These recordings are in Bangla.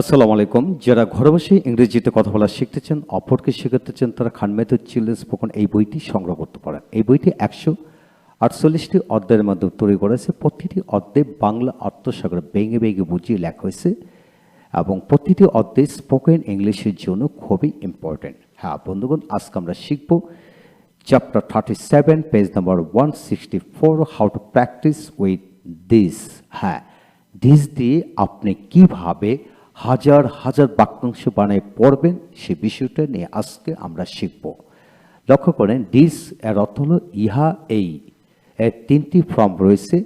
আসসালামু আলাইকুম। যারা ঘরে বসে ইংরেজিতে কথা বলা শিখতে চান অপরকে শেখাতে চান তারা খান মেথড চিলড্রেন্স স্পোকন এই বইটি সংগ্রহ করতে পারেন। এই বইটি একশো আটচল্লিশটি অধ্যায়ের মাধ্যমে তৈরি করা হয়েছে। প্রতিটি অধ্যায়ে বাংলা অর্থসাগর ভেঙে ভেঙে বুঝিয়ে লেখা হয়েছে এবং প্রতিটি অধ্যায় স্পোকেন ইংলিশের জন্য খুবই ইম্পর্টেন্ট হ্যাঁ বন্ধুগণ, আজকে আমরা শিখব chapter thirty seven page number one sixty four how to practice with this হ্যাঁ দিস দিয়ে আপনি কীভাবে হাজার হাজার বাক্যাংশ বানায় পড়বেন, সে বিষয়টা নিয়ে আজকে আমরা শিখব। লক্ষ্য করেন ডিস এর অর্থ হলো ইহা, এই। এর তিনটি ফর্ম রয়েছে,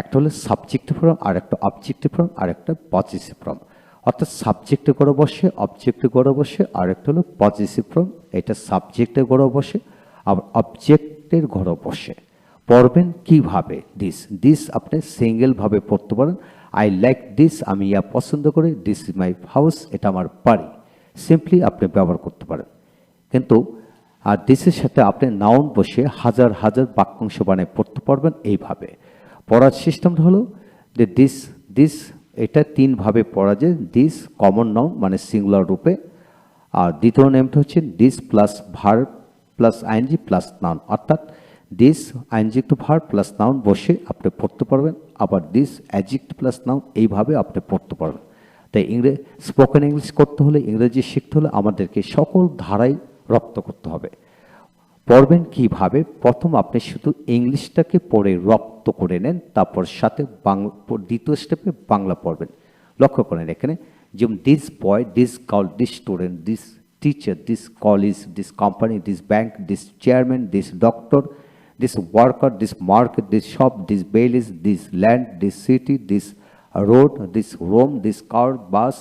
একটা হলো সাবজেক্টিভ ফর্ম আর একটা অবজেক্টিভ ফর্ম আর একটা পজিটিভ ফর্ম অর্থাৎ সাবজেক্টে গড়ে বসে অবজেক্টে গড়ে বসে, আর একটা হলো পজিটিভ ফর্ম এটা সাবজেক্টে গড়ে বসে আবার অবজেক্টের ঘরে বসে। পড়বেন কীভাবে? দিস দিস আপনি সিঙ্গেলভাবে পড়তে পারেন আই লাইক দিস আমি ইয়া পছন্দ করি দিস ইজ মাই হাউস এটা আমার বাড়ি। সিম্পলি আপনি ব্যবহার করতে পারেন। কিন্তু আর দিসের সাথে আপনি নাউন বসে হাজার হাজার বাক্যাংশ বানায় পড়তে পারবেন এইভাবে। পড়ার সিস্টেমটা হলো যে দিস দিস এটা তিনভাবে পড়া যায়। দিস কমন নাউন মানে সিঙ্গুলার রূপে। আর দ্বিতীয় নেমটা হচ্ছে this plus verb plus I N G plus noun অর্থাৎ this I N G to verb plus noun বসে আপনি পড়তে পারবেন। আবার দিস অ্যাজিক্ট প্লাস নাও এইভাবে আপনি পড়তে পারবেন। তাই ইংরেজি স্পোকেন ইংলিশ করতে হলে ইংরেজি শিখতে হলে আমাদেরকে সকল ধারাই রপ্ত করতে হবে। পড়বেন কীভাবে? প্রথম আপনি শুধু ইংলিশটাকে পড়ে রপ্ত করে নেন, তারপর সাথে বাংলা দ্বিতীয় স্টেপে বাংলা পড়বেন। লক্ষ্য করেন এখানে, যেমন this boy this girl this student this teacher this college this company this bank this chairman this doctor This worker this market this shop this bellies this land this city this road this room this car bus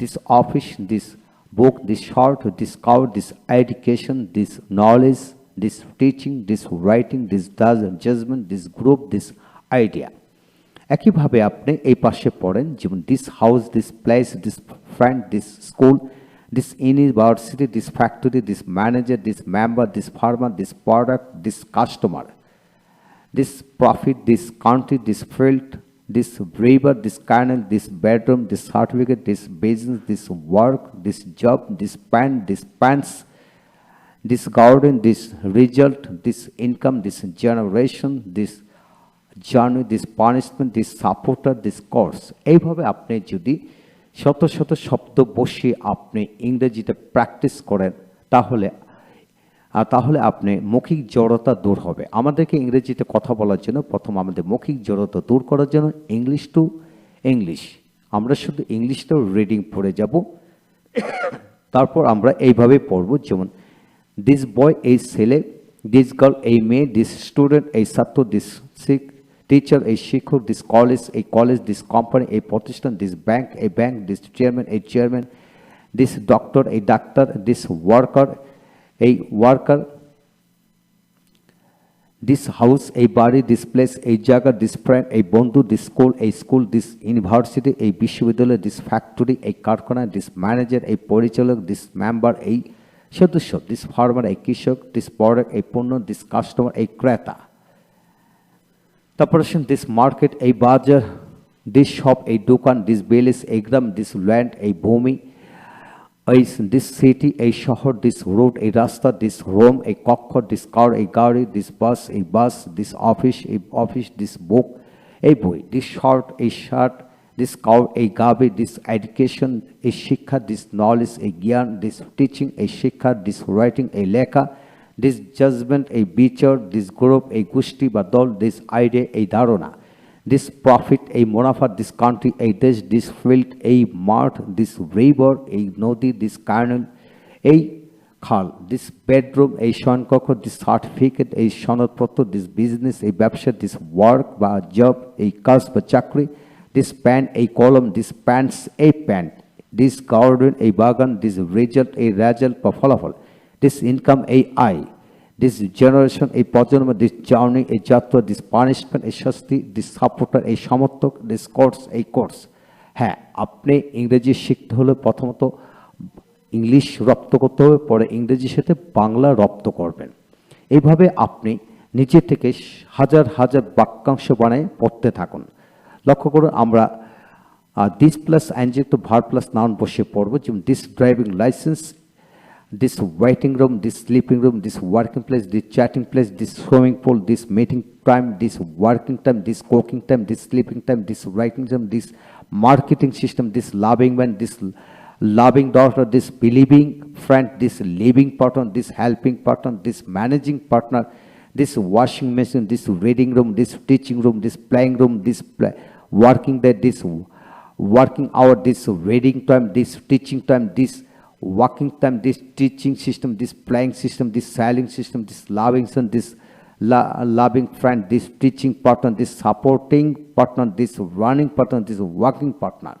this office, this book, this short, this cow, this education, this knowledge, this teaching, this writing, this does judgment, this group, this idea. একইভাবে আপনি এই পাশে পড়েন যেমন this house this place this friend this school This university this factory this manager this member this farmer this product this customer this profit, this country, this field, this river, this canal, this bedroom, this certificate, this business, this work, this job, this pen, this pants, this garden, this result, this income, this generation, this journey, this punishment, this supporter, this course. এইভাবে আপনি যদি শত শত শব্দ বসিয়ে আপনি ইংরেজিতে প্র্যাকটিস করেন, তাহলে, আর তাহলে আপনি মৌখিক জড়তা দূর হবে। আমাদেরকে ইংরেজিতে কথা বলার জন্য প্রথম আমাদের মৌখিক জড়তা দূর করার জন্য ইংলিশ টু ইংলিশ আমরা শুধু ইংলিশটাও রিডিং পড়ে যাব। তারপর আমরা এইভাবে পড়ব, যেমন দিস বয় এই ছেলে দিস গার্ল এই মেয়ে দিস স্টুডেন্ট এই ছাত্র দিস শিখ টিচার এই শিক্ষক দিস কলেজ এই কলেজ দিস কোম্পানি এই প্রতিষ্ঠান দিস ব্যাংক এই ব্যাংক দিস চেয়ারম্যান এই চেয়ারম্যান দিস ডক্টর এই ডাক্তার দিস ওয়ার্কার এই ওয়ার্কার দিস হাউস এই বাড়ি দিস প্লেস এই জায়গা দিস ফ্রেন্ড এই বন্ধু দিস স্কুল এই স্কুল দিস ইউনিভার্সিটি এই বিশ্ববিদ্যালয় দিস ফ্যাক্টরি এই কারখানা দিস ম্যানেজার এই পরিচালক দিস মেম্বার এই সদস্য দিস ফার্মার এই কৃষক দিস প্রোডাক্ট এই পণ্য দিস কাস্টমার এই ক্রেতা তারপর আসেন দিস মার্কেট এই বাজার দিস শপ এই দোকান দিস বেলিস এই গ্রাম দিস ল্যান্ড এই ভূমি এই দিস সিটি এই শহর দিস রোড এই রাস্তা দিস রোম এই কক্ষ দিস কার এই গাড়ি দিস বাস এই বাস দিস অফিস এই অফিস দিস বুক এই বই দিস শর্ট এই শার্ট দিস কাউ এই গাবি দিস এডুকেশন এই শিক্ষা দিস নলেজ এই জ্ঞান দিস টিচিং এই শিক্ষা দিস রাইটিং এই লেখা দিস জাজমেন্ট এই বিচার দিস গ্রুপ এই গোষ্ঠী বা দল দিস আইডিয়া এই ধারণা দিস প্রফিট এই মুনাফা দিস কান্ট্রি এই দেশ দিস ফিল্ড এই মাঠ দিস রিভার এই নদী দিস কার্নেল এই খাল দিস বেডরুম এই শয়নকক্ষ দিস সার্টিফিকেট এই সনদপত্র দিস বিজনেস এই ব্যবসা দিস ওয়ার্ক বা জব এই কাজ বা চাকরি দিস প্যান্ট এই কলম দিস প্যান্টস এই প্যান্ট দিস গার্ডেন এই বাগান দিস রেজাল্ট এই রেজাল্ট বা ফলাফল ইনকাম এই আয় দিস জেনারেশন এই প্রজন্ম দিস জার্নি এই যাত্রা দিস পানিশমেন্ট এই শাস্তি দিস সাপোর্টার এই সমর্থক দিস কোর্স এই কোর্স হ্যাঁ আপনি ইংরেজি শিখতে হলে প্রথমত ইংলিশ রপ্ত করতে হবে, পরে ইংরেজির সাথে বাংলা রপ্ত করবেন। এইভাবে আপনি নিজে থেকে হাজার হাজার বাক্যাংশ বানায় পড়তে থাকুন। লক্ষ্য করুন, আমরা দিস প্লাস আইনযুক্ত ভার প্লাস নাউন বসে পড়ব, যেমন this driving licence this waiting room, this sleeping room, this working place, this chatting place, this swimming pool, this meeting time, this working time, this cooking time, this sleeping time, this writing time, this marketing system, this loving man, this loving daughter, this believing friend, this living partner, this helping partner, this managing partner, this washing machine, this reading room, this teaching room, this playing room, this play, working there, this working hour, this reading time, this teaching time, this working time, this teaching system, this playing system, this selling system, this loving son, this lo- loving friend, this teaching partner, this supporting partner, this running partner, this working partner.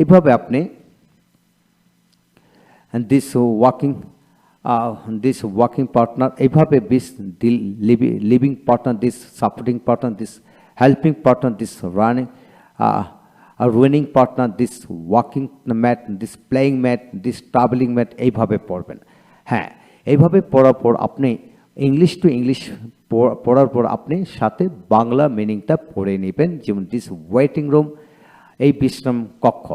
এইভাবে আপনি and this working uh, this working partner এইভাবে this living partner this supporting partner this helping partner this running uh, a partner this walking mat this playing mat this traveling mat এইভাবে পড়বেন। হ্যাঁ এইভাবে পড়ার পর আপনি ইংলিশ টু ইংলিশ পড়ার পর আপনি সাথে বাংলা মিনিংটা পড়ে নেবেন যেমন দিস ওয়েটিং রুম এই বিশ্রাম কক্ষ।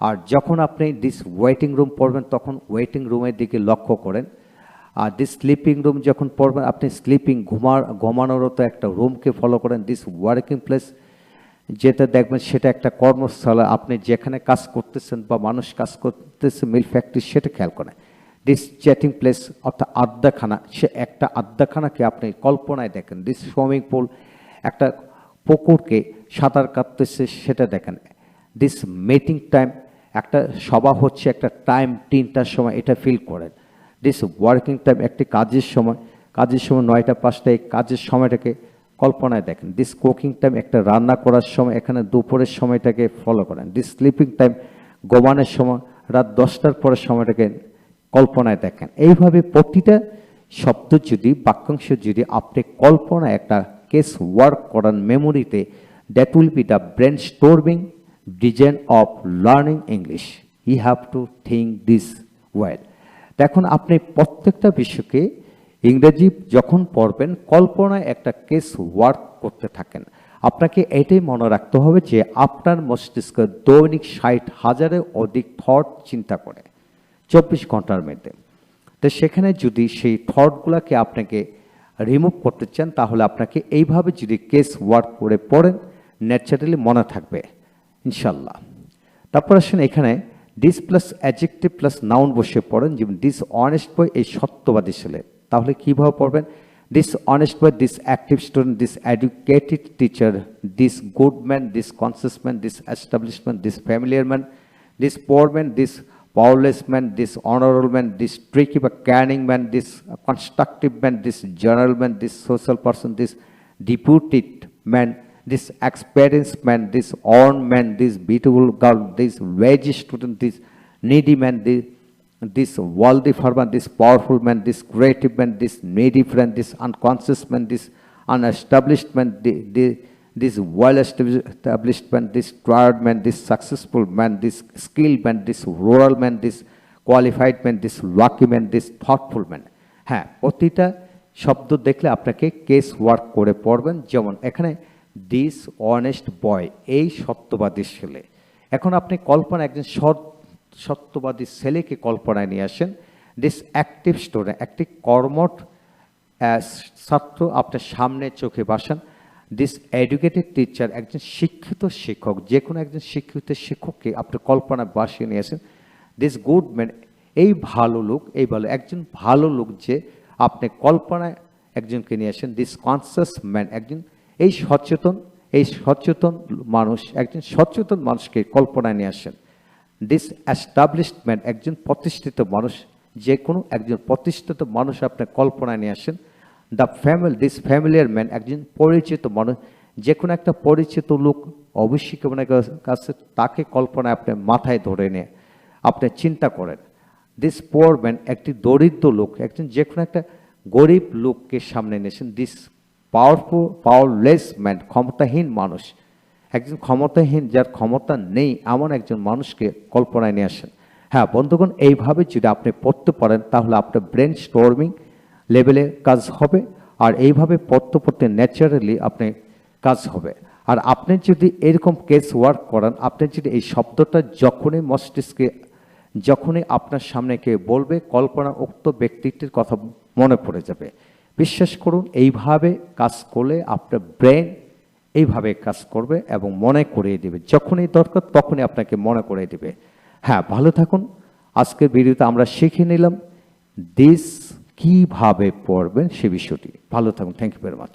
আর যখন আপনি দিস ওয়েটিং রুম পড়বেন তখন ওয়েটিং রুমের দিকে লক্ষ্য করেন। আর দিস স্লিপিং রুম যখন পড়বেন আপনি স্লিপিং ঘুমার ঘুমানোরত একটা রুমকে ফলো করেন দিস ওয়ার্কিং প্লেস যেটা দেখবেন সেটা একটা কর্মস্থল আপনি যেখানে কাজ করতেছেন বা মানুষ কাজ করতেছে, মিল ফ্যাক্টরি, সেটা খেয়াল করেন। দিস চ্যাটিং প্লেস অর্থাৎ আড্ডাখানা, সে একটা আড্ডাখানাকে আপনি কল্পনায় দেখেন। দিস সুইমিং পুল একটা পুকুরকে সাঁতার কাটতেছে, সেটা দেখেন। দিস মিটিং টাইম একটা সভা হচ্ছে, একটা টাইম তিনটার সময়, এটা ফিল করেন। দিস ওয়ার্কিং টাইম একটি কাজের সময় কাজের সময় নয়টা, পাঁচটায় কাজের সময়টাকে কল্পনায় দেখেন দিস কুকিং টাইম একটা রান্না করার সময়, এখানে দুপুরের সময়টাকে ফলো করেন দিস স্লিপিং টাইম গোমানের সময়, রাত দশটার পরের সময়টাকে কল্পনায় দেখেন। এইভাবে প্রতিটা শব্দ যদি, বাক্যাংশ যদি আপনি কল্পনায় একটা কেস ওয়ার্ক করান মেমোরিতে that will be the brain স্টোরবিং design of learning English you have to think this well দেখুন, আপনি প্রত্যেকটা বিষয়কে ইংরেজি যখন পড়বেন, কল্পনায় একটা কেস ওয়ার্ক করতে থাকেন। আপনাকে এটাই মনে রাখতে হবে যে আপনার মস্তিষ্ক দৈনিক ষাট হাজারে অধিক থট চিন্তা করে, চব্বিশ ঘণ্টার মধ্যে। তো সেখানে যদি সেই থটগুলোকে আপনাকে রিমুভ করতে চান, তাহলে আপনাকে এইভাবে যদি কেস ওয়ার্ক করে পড়েন ন্যাচারালি মনে থাকবে ইনশাল্লাহ তারপর আসেন এখানে this plus adjective plus noun বসে পড়েন, যেমন ডিস অনেস্ট বয় এই সত্যবাদী ছেলে। তাহলে কীভাবে পড়বেন this honest boy this active student this educated teacher this good man this conscious man this establishment this familiar man this poor man this powerless man, this honorable man, this tricky but canning man, this constructive man, this general man, this social person, this deputed man, this experienced man, this on man, this beautiful girl, this wage student, this needy man, this, this wealthy farmer, this powerful man, this creative man, this needy friend, this unconscious man, this unestablished man, the, the, this well established man, this tried man, this successful man, this skilled man, this rural man, this qualified man, this lucky man, this thoughtful man. হ্যাঁ প্রতিটা শব্দ দেখলে আপনাকে কেস ওয়ার্ক করে পড়বেন যেমন এখানে দিস অনেস্ট বয় এই সত্যবাদী ছেলে এখন আপনি কল্পনা একজন সৎ সত্যবাদী ছেলেকে কল্পনায় নিয়ে আসেন। দিস অ্যাক্টিভ স্টুডেন্ট একটি কর্মঠ আহ, ছাত্র আপনার সামনে চোখে বাসান। দিস এডুকেটেড টিচার একজন শিক্ষিত শিক্ষক যে কোনো একজন শিক্ষিত শিক্ষককে আপনি কল্পনা বাসিয়ে নিয়ে আসেন। দিস গুড ম্যান এই ভালো লোক এই ভালো একজন ভালো লোক যে আপনি কল্পনায় একজনকে নিয়ে আসেন। দিস কনসিয়াস ম্যান একজন এই সচেতন এই সচেতন মানুষ একজন সচেতন মানুষকে কল্পনায় নিয়ে আসেন। দিস অ্যাস্টাবলিশড ম্যান একজন প্রতিষ্ঠিত মানুষ যে কোনো একজন প্রতিষ্ঠিত মানুষ আপনার কল্পনায় নিয়ে আসেন the family this familiar man একজন পরিচিত মানুষ যে কোনো একটা পরিচিত লোক অবশ্যই কেমন কাছে, তাকে কল্পনায় আপনি মাথায় ধরে নিয়ে আপনি চিন্তা করেন। দিস পোর ম্যান একটি দরিদ্র লোক, একজন যে কোনো একটা গরিব লোককে সামনে নিয়েছেন দিস পাওয়ারফুল পাওয়ারলেস ম্যান ক্ষমতাহীন মানুষ একজন ক্ষমতাহীন, যার ক্ষমতা নেই, এমন একজন মানুষকে কল্পনায় নিয়ে আসেন। হ্যাঁ বন্ধুগণ, এইভাবে যদি আপনি পড়তে পারেন, তাহলে আপনার ব্রেন স্টোরমিং লেভেলে কাজ হবে, আর এইভাবে পড়তে পড়তে ন্যাচারালি আপনি কাজ হবে। আর আপনি যদি এরকম কেস ওয়ার্ক করান, আপনি যদি এই শব্দটা যখনই মস্তিষ্কে, যখনই আপনার সামনে কেউ বলবে কল্পনা উক্ত ব্যক্তিটির কথা মনে পড়ে যাবে। বিশ্বাস করুন, এইভাবে কাজ করলে আপনার ব্রেন এইভাবে কাজ করবে এবং মনে করিয়ে দেবে। যখনই দরকার তখনই আপনাকে মনে করিয়ে দেবে। হ্যাঁ ভালো থাকুন। আজকের ভিডিওতে আমরা শিখে নিলাম দিস কীভাবে পড়বেন সে বিষয়টি। ভালো থাকুন। Thank you very much